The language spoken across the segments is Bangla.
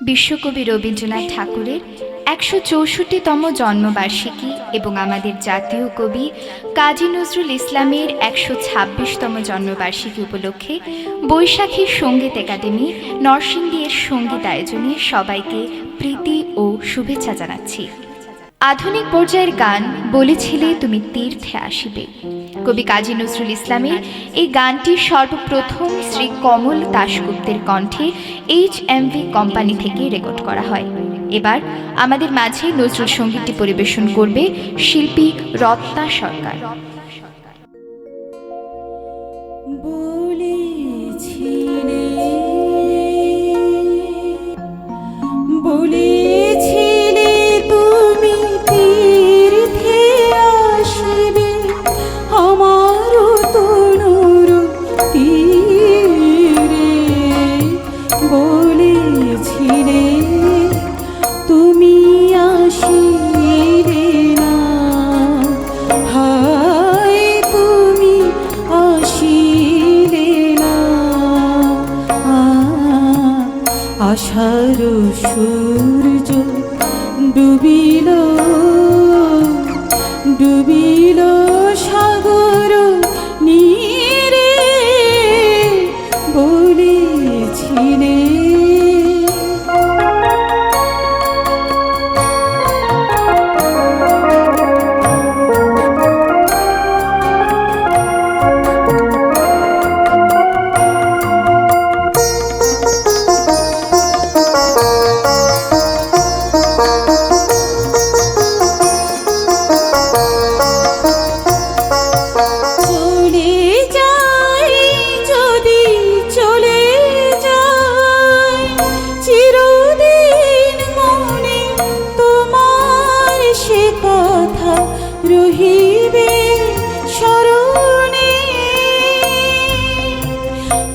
বিশ্বকবি রবীন্দ্রনাথ ঠাকুরের একশো চৌষট্টিতম জন্মবার্ষিকী এবং আমাদের জাতীয় কবি কাজী নজরুল ইসলামের একশো ছাব্বিশতম জন্মবার্ষিকী উপলক্ষে বৈশাখী সংগীত একাডেমি নরসিংদীর সংগীত আয়োজনে সবাইকে প্রীতি ও শুভেচ্ছা জানাচ্ছি। আধুনিক পর্যায়ের গান বলেছিলে তুমি তীর্থে আসিবে। কবি কাজী নজরুল ইসলামের এই গানটি সর্বপ্রথম শ্রী কমল দাশগুপ্তের কণ্ঠে এইচ এম ভি কোম্পানি থেকে রেকর্ড করা হয়। এবার আমাদের মাঝে নজরুল সঙ্গীতটি পরিবেশন করবে শিল্পী রত্না সরকার। আশার সূর্য ডুবিল ডুবিল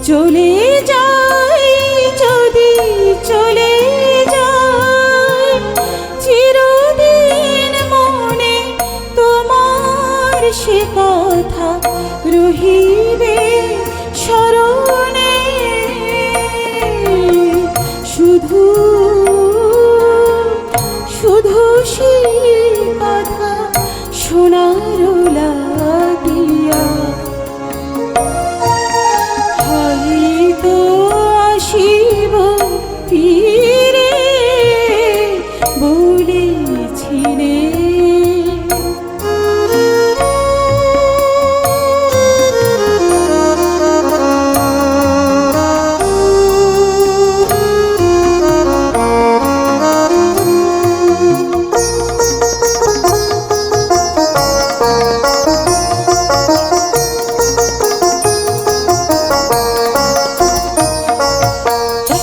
চলে যাই যদি চলে যাই চিরদিন মনে তোমার সে কথা রহিবে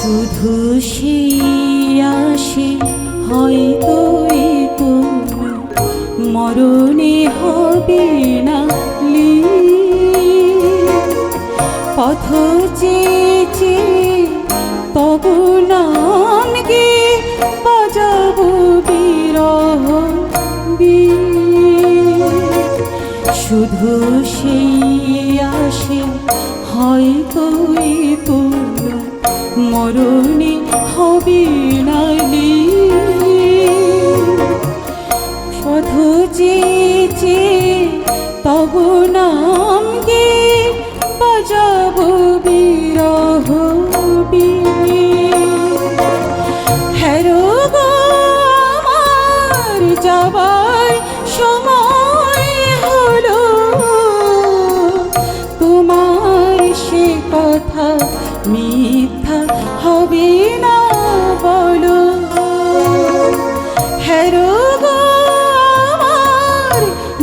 শুধু সেই আসে, হয়তো কোনো মরণে হবে না লি পথ চেয়ে নাম গে, বাজাবো বিরহ বীর। শুধু সেই আসে, হয়তো কোনো মরণে হবে নালি শুধু চেয়ে তব নাম গে বাজাবো বিরহ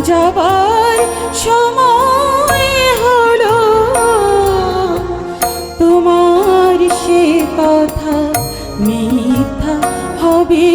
যাবার সময় হলো। তোমার সে কথা মিথ্যা হবে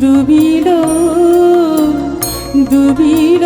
ডুবিল ডুবিল।